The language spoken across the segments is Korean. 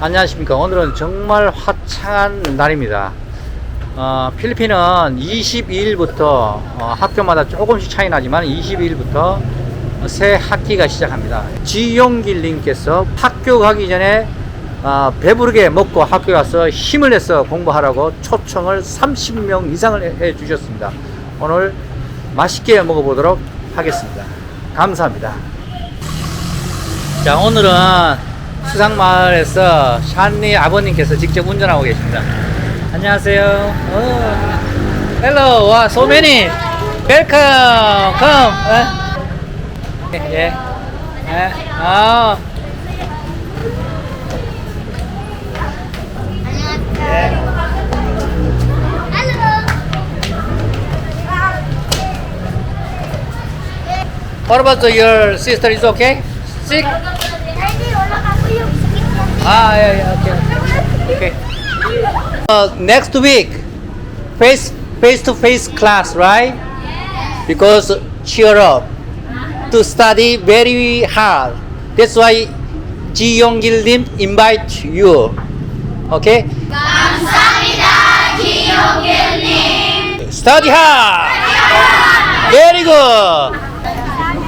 안녕하십니까. 오늘은 정말 화창한 날입니다. 어, 필리핀은 22일부터 어, 학교마다 조금씩 차이 나지만 22일부터 새 학기가 시작합니다. 지용길 님께서 학교 가기 전에 어, 배부르게 먹고 학교 가서 힘을 내서 공부하라고 초청을 30명 이상을 해- 해 주셨습니다. 오늘 맛있게 먹어보도록 하겠습니다. 감사합니다. 자, 오늘은 수상마을에서 샨리 아버님께서 직접 운전하고 계십니다. 안녕하세요. 어. Hello, 와, so many. Welcome, come. 예, 예. 예. 아, 예. What about your sister? Is okay? Sick? Ah, yeah, yeah, okay. Okay. Uh, next week, face face to face class, right? Because cheer up to study very hard. That's why Ji Yong-gil Lim invite you. Okay? 감사합니다, Ji Yong-gil Lim. Study hard. Very good.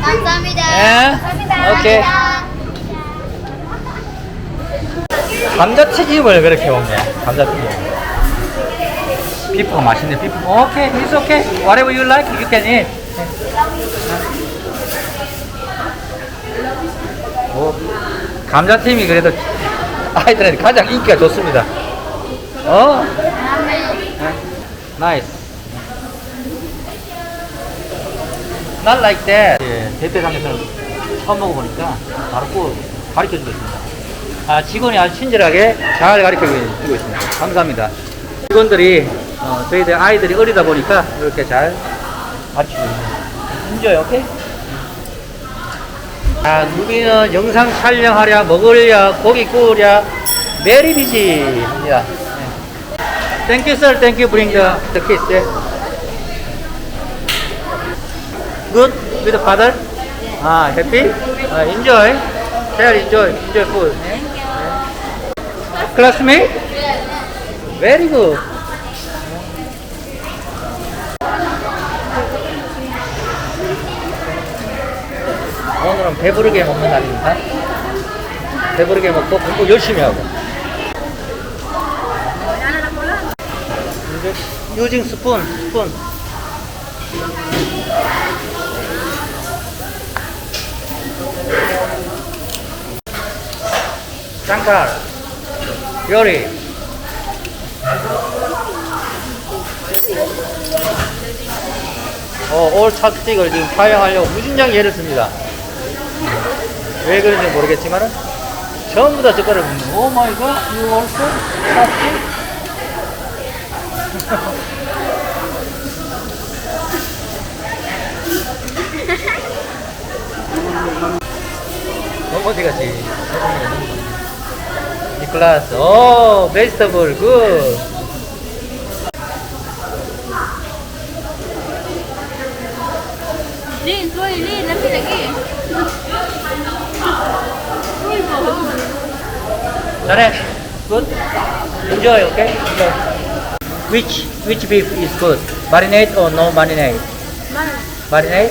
감사합니다. 예? 오케이. 감자튀김을 그렇게 먹네. 감자튀김. 비프가 맛있네. 비프. 오케이, it's okay. Whatever you like, you can eat. 뭐 감자튀김이 그래도 아이들한테 가장 인기가 좋습니다. 어? 나이스. Not like that. 예, 대패 삼겹살 처음 먹어보니까 바로 꼭 가르쳐 주겠습니다. 아, 직원이 아주 친절하게 잘 가르쳐 주고 있습니다. 감사합니다. 직원들이, 어, 저희들 아이들이 어리다 보니까 이렇게 잘 가르쳐 주고 있습니다. 인조요, 오케이? 아, 누비는 영상 촬영하랴, 먹으랴, 고기 구우랴, 메리 비지 합니다. 네. Thank you, sir. Thank you. Bring the, the kids. 예. Good with the father? Ah, happy? Ah, enjoy. Share, enjoy. Enjoy food. Classmate? Very good. 오늘은 배부르게 먹는 날입니다. 배부르게 먹고 공부 열심히 하고. using spoon, spoon. 짱칼 요리. 어, 올 착식을 지금 촬영하려고 무진장 예를 씁니다. 왜 그런지 모르겠지만은 전부 다 젓가락을 붓는 오 마이 갓. 착식 너무 어디 갔지? 니콜라스, 오, 베스터블, 굿. Lin, tuloy, Lin. Lagi lagi. Tuloy mo. 잘해. 굿. Enjoy, okay? Enjoy. Which, which beef is good? Marinade or no marinade? Marinade?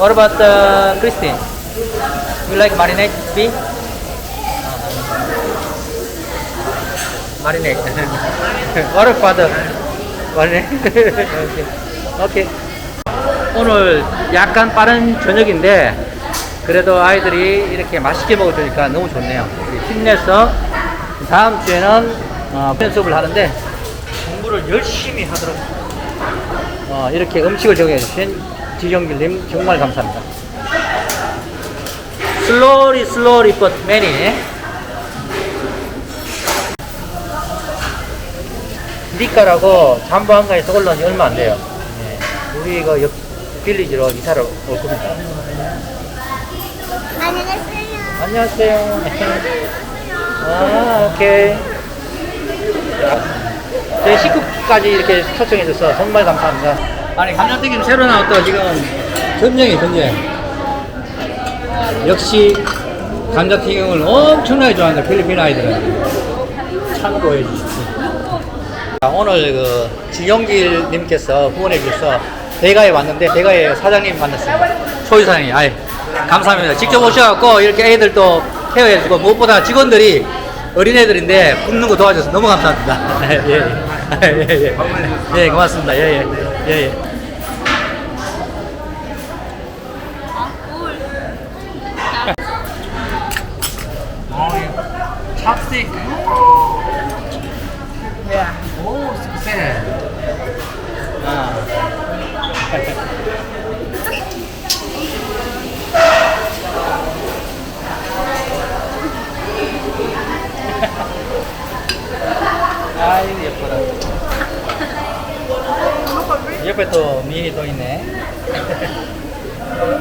What about uh, Christine? You like marinade beef? Marinade. what about father? Okay. 오늘 약간 빠른 저녁인데 그래도 아이들이 이렇게 맛있게 먹어주니까 너무 좋네요. 우리 힘내서 다음 주에는 어, 수업을 하는데 공부를 열심히 하도록 어, 이렇게 음식을 정해 주신 지정길님 정말 감사합니다. Slowly, slowly, but many. 니까라고 잠부 한가에서 올라온 지 얼마 안 돼요. 네. 우리 이거 옆 빌리지로 이사를 올 겁니다. 안녕하세요. 안녕하세요. 아, 오케이. 자, 저희 식구까지 이렇게 초청해줘서 정말 감사합니다. 아니, 감자튀김 새로 나왔다고 지금 전쟁이 전쟁. 역시 감자튀김을 엄청나게 좋아한다 필리핀 아이들은 참고해 주십시오 자, 오늘 그 지영길 님께서 후원해 주셔서 대가에 왔는데 대가에 사장님 만났습니다 소유 사장님 아이 감사합니다. 직접 오셔갖고 이렇게 애들도 케어해 주고 무엇보다 직원들이 어린애들인데 굽는 거 도와줘서 너무 감사합니다. 예 예. 예, 예. 예, 고맙습니다. 예 예. 예, 예. 찹스틱 오 스세 아 아이 예뻐라 옆에 또 미니 또 있네.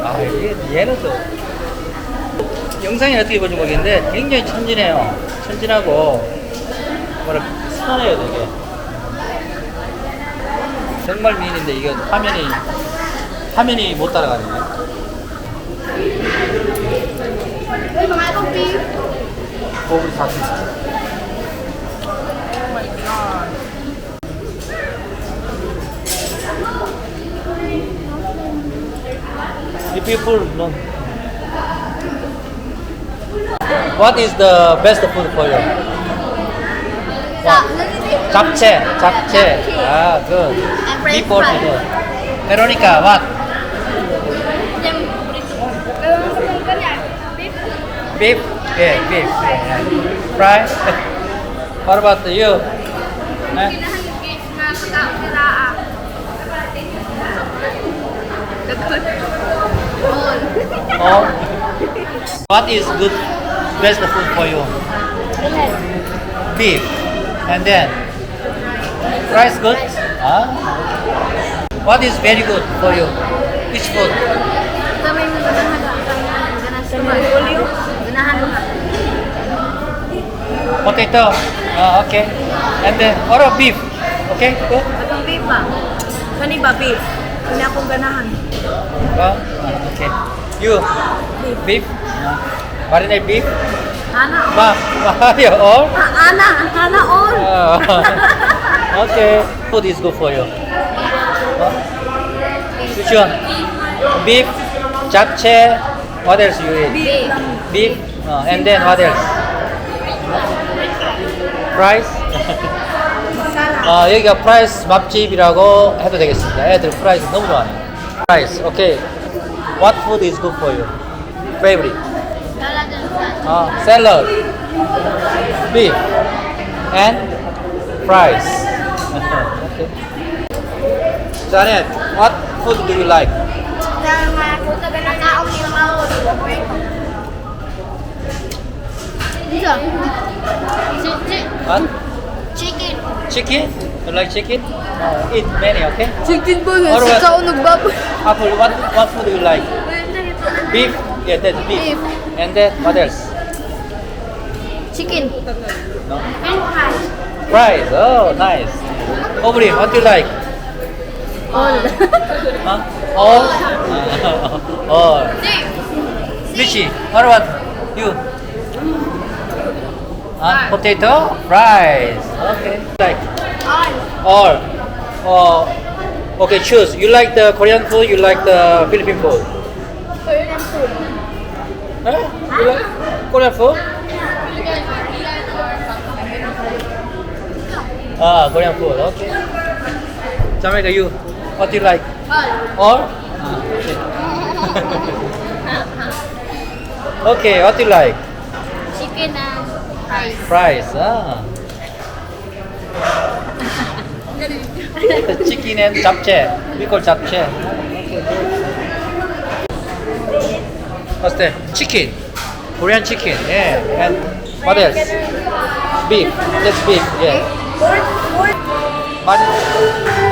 아 얘, 얘는 또 영상이 어떻게 보지 모르겠는데 굉장히 천진해요. 천진하고 뭐라 순하네요 되게. 정말 미인인데 이게 화면이 화면이 못 따라가네요 고기 사진 the people know. What is the best food for you? What? Japchae, japchae. Ah, good. People today. Veronica, what? Beef? Yeah, beef. Yeah. Fry? what about you? Eh? The Oh. What is good, best food for you? Beef. And then, rice good? Ah. What is very good for you? Which food? Potato. Ah, okay. And then, or a beef. Okay, good. Beef? Kani ba beef? Kani akong ganahan. Ah, okay. You? Beef. Ah. Marinate beef? Ana. Ma, Mario, or? Ah, Ana, ana all. Ah, okay. Food is good for you. Huh? Which one? Beef, japchae. What else you eat? Beef. Beef. Uh, and then what else? Fries. 아 여기가 프라이스 맛집이라고 해도 되겠습니다. 애들 프라이스 너무 좋아해요. 프라이스. 오케이. What food is good for you? Favorite. 아, 샐러드. Beef. And fries. okay. Janet, what food do you like? What? Chicken. Chicken? You like chicken? Uh, eat many, okay? Chicken ba Or what? Sa unog. Apple, what, what food do you like? Beef? Yeah, that's beef. Beef. And then what else? Chicken. No? And fries. Fries. Oh, nice. Aubrey, what do you like? All. Huh? All? All. Richie, what about you? Huh? Potato? Fries. Okay. Like all. Oh, okay, choose. You like the Korean food, you like the Philippine food? Korean food. Huh? You like Korean food? Ah, Korean food. Okay. Jamaica, you. What do you like? All. All? Okay. okay, what do you like? Chicken and fries. Fries. Ah. Chicken and japchae. We call japchae. What's that? Chicken. Korean chicken. Yeah. And what else? Beef. That's beef. Yeah. What?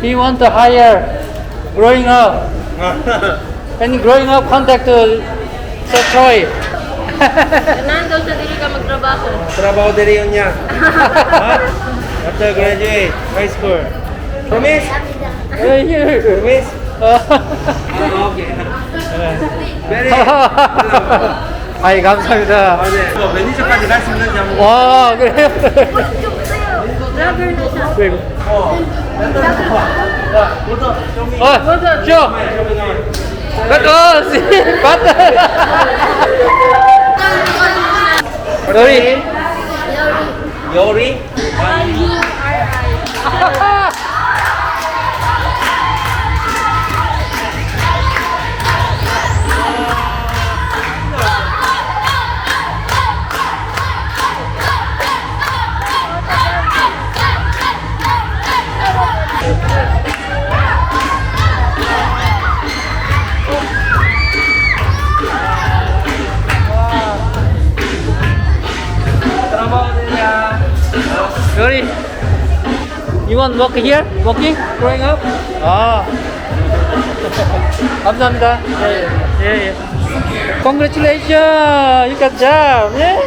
He want to hire growing up. And growing up contact to Sir Troy. Ganahan daw siya dili ka magtrabaho. Trabaho diri yun niya. Ha? After graduate, high school. Promise? Promise? 어. okay. Very. 아이 감사합니다. 아, 네. 뭐 매니저까지 갈 수 있는지 한번. 와 그래요? Vlogger na siya. 그리고 어. 자, 모두 정리. 우리 You want work here? Working? Growing up? 아 감사합니다. 예, 예, 예. Congratulations! You got job! 예?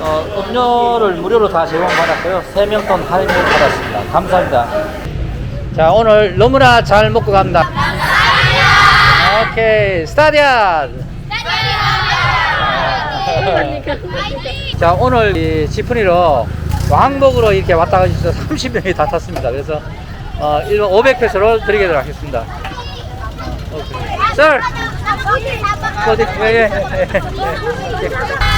어, 음료를 무료로 다 제공받았고요. 3명 돈 할인을 받았습니다. 감사합니다. 자, 오늘 너무나 잘 먹고 갑니다. 오케이, 스타디안! 자 오늘 이 지프니로 왕복으로 이렇게 왔다 가셔서 30명이 다 탔습니다. 그래서 어, 일반 500페소로 드리도록 하겠습니다. Sir! 어디? 예, 예, 예,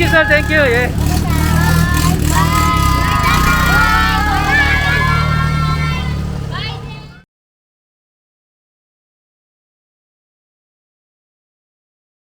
예. Sir, thank you 예.